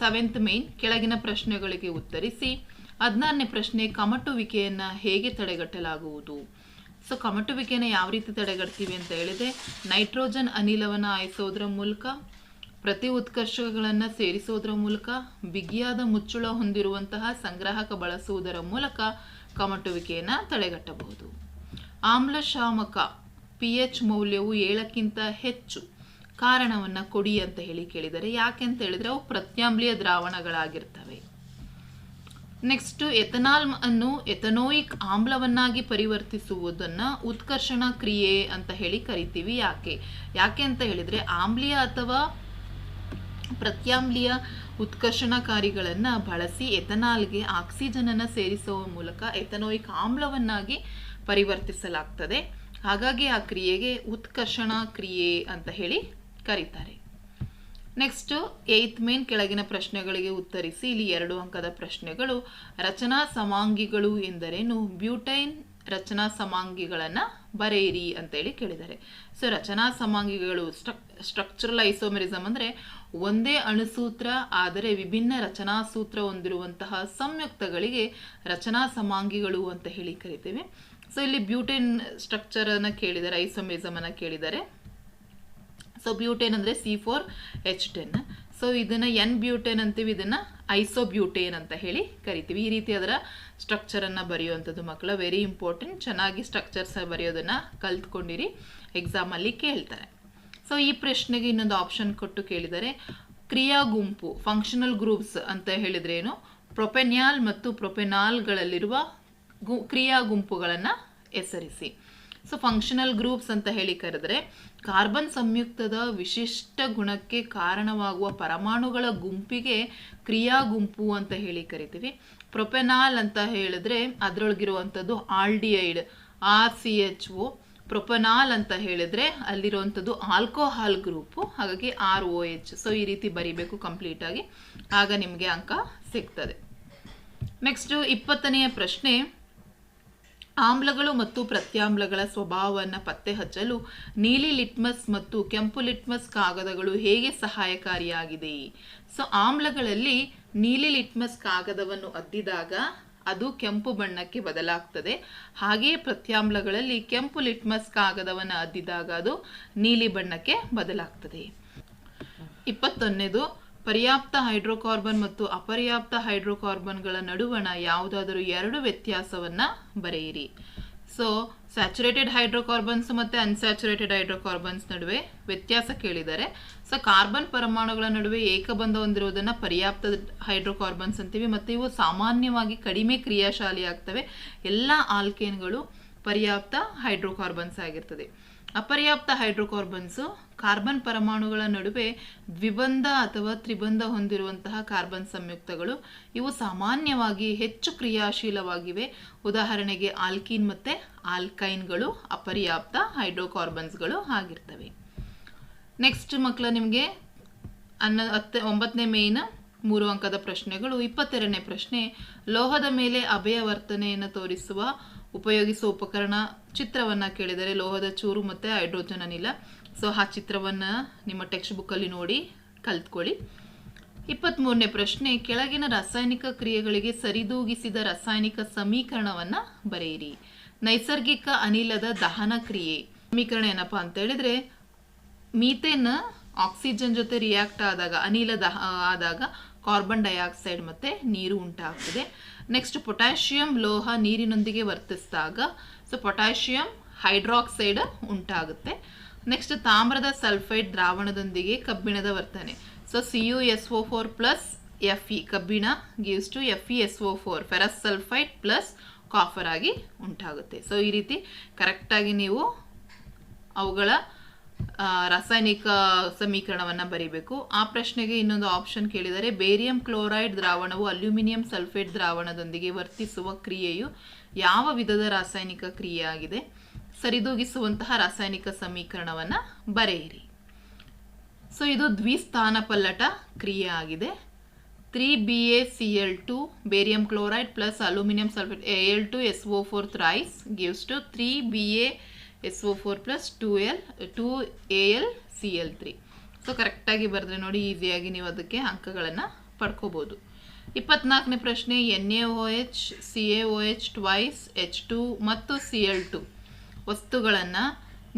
ಸೆವೆಂತ್ ಮೇನ್ ಕೆಳಗಿನ ಪ್ರಶ್ನೆಗಳಿಗೆ ಉತ್ತರಿಸಿ, ಹದಿನಾರನೇ ಪ್ರಶ್ನೆ ಕಮಟುವಿಕೆಯನ್ನು ಹೇಗೆ ತಡೆಗಟ್ಟಲಾಗುವುದು? ಸೊ ಕಮಟುವಿಕೆಯನ್ನು ಯಾವ ರೀತಿ ತಡೆಗಟ್ತೀವಿ ಅಂತ ಹೇಳಿದೆ ನೈಟ್ರೋಜನ್ ಅನಿಲವನ್ನು ಆಯಿಸೋದ್ರ ಮೂಲಕ, ಪ್ರತಿ ಉತ್ಕರ್ಷಗಳನ್ನು ಸೇರಿಸೋದ್ರ ಮೂಲಕ, ಬಿಗಿಯಾದ ಮುಚ್ಚುಳ ಹೊಂದಿರುವಂತಹ ಸಂಗ್ರಾಹಕ ಬಳಸುವುದರ ಮೂಲಕ ಕಮಟುವಿಕೆಯನ್ನು ತಡೆಗಟ್ಟಬಹುದು. ಆಮ್ಲಶಾಮಕ ಪಿ ಎಚ್ ಮೌಲ್ಯವು ಏಳಕ್ಕಿಂತ ಹೆಚ್ಚು. ಕಾರಣವನ್ನು ಕೊಡಿ ಅಂತ ಹೇಳಿ ಕೇಳಿದರೆ ಯಾಕೆ ಅಂತ ಹೇಳಿದರೆ ಅವು ಪ್ರತ್ಯಾಮ್ಲೀಯ ದ್ರಾವಣಗಳಾಗಿರ್ತವೆ. ನೆಕ್ಸ್ಟ್ ಎಥನಾಲ್ ಅನ್ನು ಎಥನೋಯಿಕ್ ಆಮ್ಲವನ್ನಾಗಿ ಪರಿವರ್ತಿಸುವುದನ್ನು ಉತ್ಕರ್ಷಣ ಕ್ರಿಯೆ ಅಂತ ಹೇಳಿ ಕರಿತೀವಿ ಯಾಕೆ? ಯಾಕೆ ಅಂತ ಹೇಳಿದರೆ ಆಮ್ಲೀಯ ಅಥವಾ ಪ್ರತ್ಯಾಮ್ಲೀಯ ಉತ್ಕರ್ಷಣಕಾರಿಗಳನ್ನು ಬಳಸಿ ಎಥನಾಲ್ಗೆ ಆಕ್ಸಿಜನನ್ನು ಸೇರಿಸುವ ಮೂಲಕ ಎಥನೋಯಿಕ್ ಆಮ್ಲವನ್ನಾಗಿ ಪರಿವರ್ತಿಸಲಾಗ್ತದೆ. ಹಾಗಾಗಿ ಆ ಕ್ರಿಯೆಗೆ ಉತ್ಕರ್ಷಣ ಕ್ರಿಯೆ ಅಂತ ಹೇಳಿ ಕರೀತಾರೆ. ನೆಕ್ಸ್ಟ್ ಏತ್ ಮೇನ್ ಕೆಳಗಿನ ಪ್ರಶ್ನೆಗಳಿಗೆ ಉತ್ತರಿಸಿ, ಇಲ್ಲಿ ಎರಡು ಅಂಕದ ಪ್ರಶ್ನೆಗಳು, ರಚನಾ ಸಮಾಂಗಿಗಳು ಎಂದರೇನು? ಬ್ಯೂಟೈನ್ ರಚನಾ ಸಮಾಂಗಿಗಳನ್ನು ಬರೆಯಿರಿ ಅಂತೇಳಿ ಕೇಳಿದ್ದಾರೆ. ಸೊ ರಚನಾ ಸಮಾಂಗಿಗಳು ಸ್ಟ್ರಕ್ ಸ್ಟ್ರಕ್ಚರಲ್ ಐಸೋಮೆರಿಸಮ್ ಅಂದರೆ ಒಂದೇ ಅಣುಸೂತ್ರ, ಆದರೆ ವಿಭಿನ್ನ ರಚನಾ ಸೂತ್ರ ಹೊಂದಿರುವಂತಹ ಸಂಯುಕ್ತಗಳಿಗೆ ರಚನಾ ಸಮಾಂಗಿಗಳು ಅಂತ ಹೇಳಿ ಕರಿತೇವೆ. ಸೊ ಇಲ್ಲಿ ಬ್ಯೂಟೈನ್ ಸ್ಟ್ರಕ್ಚರನ್ನು ಕೇಳಿದ್ದಾರೆ ಐಸೋಮೆರಿಸಮನ್ನು ಕೇಳಿದ್ದಾರೆ. ಸೊ ಬ್ಯೂಟೇನ್ ಅಂದರೆ C four H ten so ಇದನ್ನು ಎನ್ ಬ್ಯೂಟೇನ್ ಅಂತೀವಿ, ಇದನ್ನು ಐಸೋಬ್ಯೂಟೇನ್ ಅಂತ ಹೇಳಿ ಕರಿತೀವಿ. ಈ ರೀತಿ ಅದರ ಸ್ಟ್ರಕ್ಚರನ್ನು ಬರೆಯುವಂಥದ್ದು ಮಕ್ಕಳ. ವೆರಿ ಇಂಪಾರ್ಟೆಂಟ್ ಚೆನ್ನಾಗಿ ಸ್ಟ್ರಕ್ಚರ್ಸ್ ಬರೆಯೋದನ್ನು ಕಲ್ತ್ಕೊಂಡಿರಿ. ಎಕ್ಸಾಮಲ್ಲಿ ಕೇಳ್ತಾರೆ. ಸೊ ಈ ಪ್ರಶ್ನೆಗೆ ಇನ್ನೊಂದು ಆಪ್ಷನ್ ಕೊಟ್ಟು ಕೇಳಿದರೆ, ಕ್ರಿಯಾ ಗುಂಪು ಫಂಕ್ಷನಲ್ ಗ್ರೂಪ್ಸ್ ಅಂತ ಹೇಳಿದ್ರೇನು? ಪ್ರೊಪೆನ್ಯಾಲ್ ಮತ್ತು ಪ್ರೊಪೆನಾಲ್ಗಳಲ್ಲಿರುವ ಗು, ಕ್ರಿಯಾ ಗುಂಪುಗಳನ್ನು ಹೆಸರಿಸಿ. ಸೊ ಫಂಕ್ಷನಲ್ ಗ್ರೂಪ್ಸ್ ಅಂತ ಹೇಳಿ ಕರೆದರೆ ಕಾರ್ಬನ್ ಸಂಯುಕ್ತದ ವಿಶಿಷ್ಟ ಗುಣಕ್ಕೆ ಕಾರಣವಾಗುವ ಪರಮಾಣುಗಳ ಗುಂಪಿಗೆ ಕ್ರಿಯಾ ಗುಂಪು ಅಂತ ಹೇಳಿ ಕರಿತೀವಿ. ಪ್ರೊಪೆನಾಲ್ ಅಂತ ಹೇಳಿದ್ರೆ ಅದರೊಳಗಿರುವಂಥದ್ದು aldehyde R C H O. Propanol ಅಂತ ಹೇಳಿದ್ರೆ ಅಲ್ಲಿರುವಂಥದ್ದು ಆಲ್ಕೋಹಾಲ್ ಗ್ರೂಪು, ಹಾಗಾಗಿ ಆರ್ ಒ ಎಚ್. ಸೊ ಈ ರೀತಿ ಬರಿಬೇಕು ಕಂಪ್ಲೀಟಾಗಿ ಆಗ. ನಿಮಗೆ ಅಂಕ ಸಿಗ್ತದೆ. ನೆಕ್ಸ್ಟು ಇಪ್ಪತ್ತನೆಯ ಪ್ರಶ್ನೆ. ಆಮ್ಲಗಳು ಮತ್ತು ಪ್ರತ್ಯಾಮ್ಲಗಳ ಸ್ವಭಾವವನ್ನು ಪತ್ತೆ ಹಚ್ಚಲು ನೀಲಿ ಲಿಟ್ಮಸ್ ಮತ್ತು ಕೆಂಪು ಲಿಟ್ಮಸ್ ಕಾಗದಗಳು ಹೇಗೆ ಸಹಾಯಕಾರಿಯಾಗಿದೆ? ಸೊ, ಆಮ್ಲಗಳಲ್ಲಿ ನೀಲಿ ಲಿಟ್ಮಸ್ ಕಾಗದವನ್ನು ಅದ್ದಿದಾಗ ಅದು ಕೆಂಪು ಬಣ್ಣಕ್ಕೆ ಬದಲಾಗ್ತದೆ. ಹಾಗೆಯೇ ಪ್ರತ್ಯಾಮ್ಲಗಳಲ್ಲಿ ಕೆಂಪು ಲಿಟ್ಮಸ್ ಕಾಗದವನ್ನು ಅದ್ದಿದಾಗ ಅದು ನೀಲಿ ಬಣ್ಣಕ್ಕೆ ಬದಲಾಗ್ತದೆ. ಇಪ್ಪತ್ತೊಂದನೇದು ಪರ್ಯಾಪ್ತ ಹೈಡ್ರೋಕಾರ್ಬನ್ ಮತ್ತು ಅಪರ್ಯಾಪ್ತ ಹೈಡ್ರೋಕಾರ್ಬನ್ಗಳ ನಡುವಣ ಯಾವುದಾದರೂ ಎರಡು ವ್ಯತ್ಯಾಸವನ್ನು ಬರೆಯಿರಿ. ಸೊ ಸ್ಯಾಚುರೇಟೆಡ್ ಹೈಡ್ರೋಕಾರ್ಬನ್ಸ್ ಮತ್ತು ಅನ್ಸ್ಯಾಚುರೇಟೆಡ್ ಹೈಡ್ರೋಕಾರ್ಬನ್ಸ್ ನಡುವೆ ವ್ಯತ್ಯಾಸ ಕೇಳಿದ್ದಾರೆ ಸೊ ಕಾರ್ಬನ್ ಪರಮಾಣುಗಳ ನಡುವೆ ಏಕಬಂಧ ಹೊಂದಿರುವುದನ್ನು ಪರ್ಯಾಪ್ತ ಹೈಡ್ರೋಕಾರ್ಬನ್ಸ್ ಅಂತೀವಿ, ಮತ್ತು ಇವು ಸಾಮಾನ್ಯವಾಗಿ ಕಡಿಮೆ ಕ್ರಿಯಾಶಾಲಿ ಆಗ್ತವೆ ಎಲ್ಲ ಆಲ್ಕೇನ್ಗಳು ಪರ್ಯಾಪ್ತ ಹೈಡ್ರೋಕಾರ್ಬನ್ಸ್ ಆಗಿರ್ತದೆ. ಅಪರ್ಯಾಪ್ತ ಹೈಡ್ರೋಕಾರ್ಬನ್ಸು ಕಾರ್ಬನ್ ಪರಮಾಣುಗಳ ನಡುವೆ ದ್ವಿಬಂಧ ಅಥವಾ ತ್ರಿಬಂಧ ಹೊಂದಿರುವಂತಹ ಕಾರ್ಬನ್ ಸಂಯುಕ್ತಗಳು. ಇವು ಸಾಮಾನ್ಯವಾಗಿ ಹೆಚ್ಚು ಕ್ರಿಯಾಶೀಲವಾಗಿವೆ. ಉದಾಹರಣೆಗೆ ಆಲ್ಕೀನ್ ಮತ್ತು ಆಲ್ಕೈನ್ಗಳು ಅಪರ್ಯಾಪ್ತ ಹೈಡ್ರೋಕಾರ್ಬನ್ಸ್ಗಳು ಆಗಿರ್ತವೆ. ನೆಕ್ಸ್ಟ್ ಮಕ್ಕಳ, ನಿಮಗೆ ಅನ್ನ ಹತ್ತ, ಒಂಬತ್ತನೇ ಮೇಯ್ನ ಮೂರು ಅಂಕದ ಪ್ರಶ್ನೆಗಳು. ಇಪ್ಪತ್ತೆರಡನೇ ಪ್ರಶ್ನೆ, ಲೋಹದ ಮೇಲೆ ಅಭಯ ವರ್ತನೆಯನ್ನು ತೋರಿಸುವ ಉಪಯೋಗಿಸುವ ಉಪಕರಣ ಚಿತ್ರವನ್ನು ಕೇಳಿದರೆ ಲೋಹದ ಚೂರು ಮತ್ತು ಹೈಡ್ರೋಜನ್ ಅನಿಲ. ಸೊ ಆ ಚಿತ್ರವನ್ನು ನಿಮ್ಮ ಟೆಕ್ಸ್ಟ್ ಬುಕ್ಕಲ್ಲಿ ನೋಡಿ ಕಲ್ತ್ಕೊಳ್ಳಿ. ಇಪ್ಪತ್ತ್ಮೂರನೇ ಪ್ರಶ್ನೆ, ಕೆಳಗಿನ ರಾಸಾಯನಿಕ ಕ್ರಿಯೆಗಳಿಗೆ ಸರಿದೂಗಿಸಿದ ರಾಸಾಯನಿಕ ಸಮೀಕರಣವನ್ನು ಬರೆಯಿರಿ. ನೈಸರ್ಗಿಕ ಅನಿಲದ ದಹನ ಕ್ರಿಯೆ. ಸಮೀಕರಣ ಏನಪ್ಪ ಅಂತ ಹೇಳಿದ್ರೆ, ಮೀಥೇನ್ ಆಕ್ಸಿಜನ್ ಜೊತೆ ರಿಯಾಕ್ಟ್ ಆದಾಗ, ಅನಿಲ ದಹ ಆದಾಗ ಕಾರ್ಬನ್ ಡೈಆಕ್ಸೈಡ್ ಮತ್ತು ನೀರು ಉಂಟಾಗ್ತದೆ. ನೆಕ್ಸ್ಟ್ ಪೊಟ್ಯಾಷಿಯಂ ಲೋಹ ನೀರಿನೊಂದಿಗೆ ವರ್ತಿಸಿದಾಗ ಸೊ ಪೊಟ್ಯಾಷಿಯಂ ಹೈಡ್ರಾಕ್ಸೈಡ್ ಉಂಟಾಗುತ್ತೆ. ನೆಕ್ಸ್ಟ್ ತಾಮ್ರದ ಸಲ್ಫೈಡ್ ದ್ರಾವಣದೊಂದಿಗೆ ಕಬ್ಬಿಣದ ವರ್ತನೆ. So C U S O four plus F E ಕಬ್ಬಿಣ gives to F E S O four ferrous sulphide plus copper ಆಗಿ ಉಂಟಾಗುತ್ತೆ. ಸೊ ಈ ರೀತಿ ಕರೆಕ್ಟಾಗಿ ನೀವು ಅವುಗಳ ರಾಸಾಯನಿಕ ಸಮೀಕರಣವನ್ನು ಬರೀಬೇಕು. ಆ ಪ್ರಶ್ನೆಗೆ ಇನ್ನೊಂದು ಆಪ್ಷನ್ ಕೇಳಿದರೆ, ಬೇರಿಯಂ ಕ್ಲೋರೈಡ್ ದ್ರಾವಣವು ಅಲ್ಯೂಮಿನಿಯಂ ಸಲ್ಫೇಟ್ ದ್ರಾವಣದೊಂದಿಗೆ ವರ್ತಿಸುವ ಕ್ರಿಯೆಯು ಯಾವ ವಿಧದ ರಾಸಾಯನಿಕ ಕ್ರಿಯೆಯಾಗಿದೆ ಸರಿದೂಗಿಸುವಂತಹ ರಾಸಾಯನಿಕ ಸಮೀಕರಣವನ್ನು ಬರೆಯಿರಿ. ಸೊ ಇದು ದ್ವಿಸ್ಥಾನ ಪಲ್ಲಟ ಕ್ರಿಯೆ ಆಗಿದೆ. Three B A C L two barium chloride plus aluminium sulphate, A L two S O four thrice gives to three B A O four plus two L A L C L so ಕರೆಕ್ಟಾಗಿ ಬರೆದ್ರೆ ನೋಡಿ ಈಸಿಯಾಗಿ ನೀವು ಅದಕ್ಕೆ ಅಂಕಗಳನ್ನು ಪಡ್ಕೋಬೋದು. ಇಪ್ಪತ್ನಾಲ್ಕನೇ ಪ್ರಶ್ನೆ N A O H C A O H twice H two ಮತ್ತು ಸಿ ಎಲ್ ಟು ವಸ್ತುಗಳನ್ನು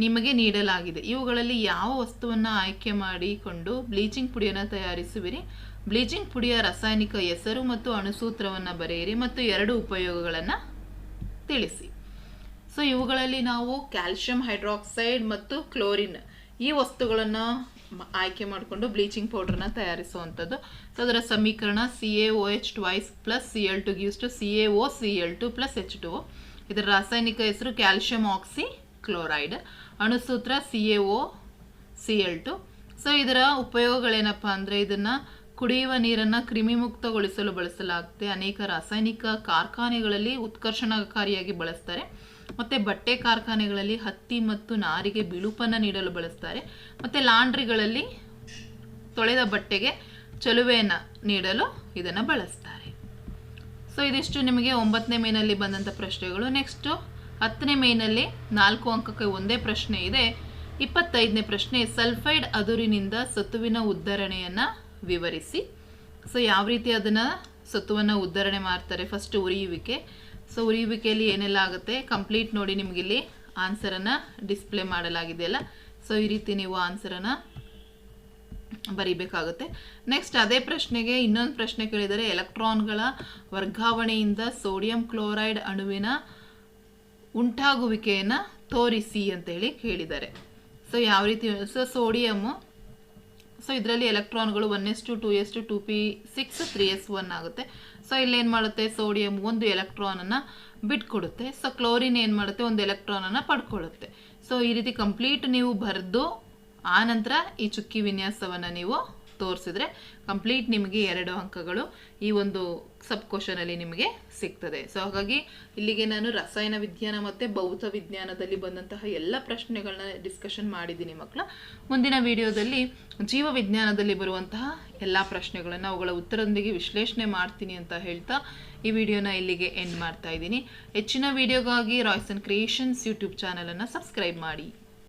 ನಿಮಗೆ ನೀಡಲಾಗಿದೆ. ಇವುಗಳಲ್ಲಿ ಯಾವ ವಸ್ತುವನ್ನು ಆಯ್ಕೆ ಮಾಡಿಕೊಂಡು ಬ್ಲೀಚಿಂಗ್ ಪುಡಿಯನ್ನು ತಯಾರಿಸುವಿರಿ? ಬ್ಲೀಚಿಂಗ್ ಪುಡಿಯ ರಾಸಾಯನಿಕ ಹೆಸರು ಮತ್ತು ಅಣುಸೂತ್ರವನ್ನು ಬರೆಯಿರಿ ಮತ್ತು ಎರಡು ಉಪಯೋಗಗಳನ್ನು ತಿಳಿಸಿ. ಸೊ ಇವುಗಳಲ್ಲಿ ನಾವು ಕ್ಯಾಲ್ಶಿಯಂ ಹೈಡ್ರಾಕ್ಸೈಡ್ ಮತ್ತು ಕ್ಲೋರಿನ್ ಈ ವಸ್ತುಗಳನ್ನು ಆಯ್ಕೆ ಮಾಡಿಕೊಂಡು ಬ್ಲೀಚಿಂಗ್ ಪೌಡ್ರನ್ನ ತಯಾರಿಸುವಂಥದ್ದು. ಸೊ ಅದರ ಸಮೀಕರಣ C A O H twice plus C L two gives to C A O C L two plus H two ಇದರ ರಾಸಾಯನಿಕ ಹೆಸರು calcium oxychloride ಅಣುಸೂತ್ರ C A O C L two so ಇದರ ಉಪಯೋಗಗಳೇನಪ್ಪ ಅಂದರೆ ಇದನ್ನು ಕುಡಿಯುವ ನೀರನ್ನು ಕ್ರಿಮಿಮುಕ್ತಗೊಳಿಸಲು ಬಳಸಲಾಗುತ್ತೆ ಅನೇಕ ರಾಸಾಯನಿಕ ಕಾರ್ಖಾನೆಗಳಲ್ಲಿ ಉತ್ಕರ್ಷಣಕಾರಿಯಾಗಿ ಬಳಸ್ತಾರೆ. ಮತ್ತು ಬಟ್ಟೆ ಕಾರ್ಖಾನೆಗಳಲ್ಲಿ ಹತ್ತಿ ಮತ್ತು ನಾರಿಗೆ ಬಿಳುಪನ್ನು ನೀಡಲು ಬಳಸ್ತಾರೆ. ಮತ್ತು ಲಾಂಡ್ರಿಗಳಲ್ಲಿ ತೊಳೆದ ಬಟ್ಟೆಗೆ ಚಲುವೆಯನ್ನು ನೀಡಲು ಇದನ್ನು ಬಳಸ್ತಾರೆ. ಸೊ ಇದಿಷ್ಟು ನಿಮಗೆ ಒಂಬತ್ತನೇ ಮೇನಲ್ಲಿ ಬಂದಂಥ ಪ್ರಶ್ನೆಗಳು. ನೆಕ್ಸ್ಟು ಹತ್ತನೇ ಮೇನಲ್ಲಿ ನಾಲ್ಕು ಅಂಕಕ್ಕೆ ಒಂದೇ ಪ್ರಶ್ನೆ ಇದೆ. ಇಪ್ಪತ್ತೈದನೇ ಪ್ರಶ್ನೆ, ಸಲ್ಫೈಡ್ ಅದುರಿನಿಂದ ಸತುವಿನ ಉದ್ಧರಣೆಯನ್ನು ವಿವರಿಸಿ. ಸೊ ಯಾವ ರೀತಿ ಅದನ್ನು ಸತುವನ್ನು ಉದ್ಧರಣೆ ಮಾಡ್ತಾರೆ? ಫಸ್ಟ್ ಉರಿಯುವಿಕೆ ಸೊ ಉರಿಯುವಿಕೆಯಲ್ಲಿ ಏನೆಲ್ಲ ಆಗುತ್ತೆ? ಕಂಪ್ಲೀಟ್ ನೋಡಿ ನಿಮಗಿಲ್ಲಿ ಆನ್ಸರನ್ನು ಡಿಸ್ಪ್ಲೇ ಮಾಡಲಾಗಿದೆಯಲ್ಲ ಸೊ ಈ ರೀತಿ ನೀವು ಆನ್ಸರನ್ನು ಬರಿಬೇಕಾಗುತ್ತೆ. ನೆಕ್ಸ್ಟ್ ಅದೇ ಪ್ರಶ್ನೆಗೆ ಇನ್ನೊಂದು ಪ್ರಶ್ನೆ ಕೇಳಿದರೆ, ಎಲೆಕ್ಟ್ರಾನ್ಗಳ ವರ್ಗಾವಣೆಯಿಂದ ಸೋಡಿಯಂ ಕ್ಲೋರೈಡ್ ಅಣುವಿನ ಉಂಟಾಗುವಿಕೆಯನ್ನು ತೋರಿಸಿ ಅಂತೇಳಿ ಕೇಳಿದ್ದಾರೆ. ಸೊ ಯಾವ ರೀತಿ ಸೊ ಸೋಡಿಯಮ್ಮು ಸೊ ಇದರಲ್ಲಿ ಎಲೆಕ್ಟ್ರಾನ್ಗಳು one S two two S two two P six three S one ಆಗುತ್ತೆ. ಸೊ ಇಲ್ಲೇನು ಮಾಡುತ್ತೆ? ಸೋಡಿಯಂ ಒಂದು ಎಲೆಕ್ಟ್ರಾನನ್ನು ಬಿಟ್ಕೊಡುತ್ತೆ. ಸೊ ಕ್ಲೋರಿನ್ ಏನು ಮಾಡುತ್ತೆ? ಒಂದು ಎಲೆಕ್ಟ್ರಾನನ್ನು ಪಡ್ಕೊಳ್ಳುತ್ತೆ ಸೊ ಈ ರೀತಿ ಕಂಪ್ಲೀಟ್ ನೀವು ಬರೆದು ಆನಂತರ ಈ ಚುಕ್ಕಿ ವಿನ್ಯಾಸವನ್ನು ನೀವು ತೋರಿಸಿದ್ರೆ ಕಂಪ್ಲೀಟ್ ನಿಮಗೆ ಎರಡು ಅಂಕಗಳು ಈ ಒಂದು ಸಬ್ ಕ್ವಶನಲ್ಲಿ ನಿಮಗೆ ಸಿಗ್ತದೆ. ಸೊ ಹಾಗಾಗಿ ಇಲ್ಲಿಗೆ ನಾನು ರಸಾಯನ ವಿಜ್ಞಾನ ಮತ್ತು ಭೌತ ವಿಜ್ಞಾನದಲ್ಲಿ ಬಂದಂತಹ ಎಲ್ಲ ಪ್ರಶ್ನೆಗಳನ್ನ ಡಿಸ್ಕಷನ್ ಮಾಡಿದ್ದೀನಿ ಮಕ್ಕಳ ಮುಂದಿನ ವಿಡಿಯೋದಲ್ಲಿ ಜೀವ ವಿಜ್ಞಾನದಲ್ಲಿ ಬರುವಂತಹ ಎಲ್ಲ ಪ್ರಶ್ನೆಗಳನ್ನು ಅವುಗಳ ಉತ್ತರದೊಂದಿಗೆ ವಿಶ್ಲೇಷಣೆ ಮಾಡ್ತೀನಿ ಅಂತ ಹೇಳ್ತಾ ಈ ವಿಡಿಯೋನ ಇಲ್ಲಿಗೆ ಎಂಡ್ ಮಾಡ್ತಾ ಇದ್ದೀನಿ. ಹೆಚ್ಚಿನ ವಿಡಿಯೋಗಾಗಿ ರಾಯ್ಸನ್ ಕ್ರಿಯೇಷನ್ಸ್ ಯೂಟ್ಯೂಬ್ ಚಾನಲನ್ನು ಸಬ್ಸ್ಕ್ರೈಬ್ ಮಾಡಿ.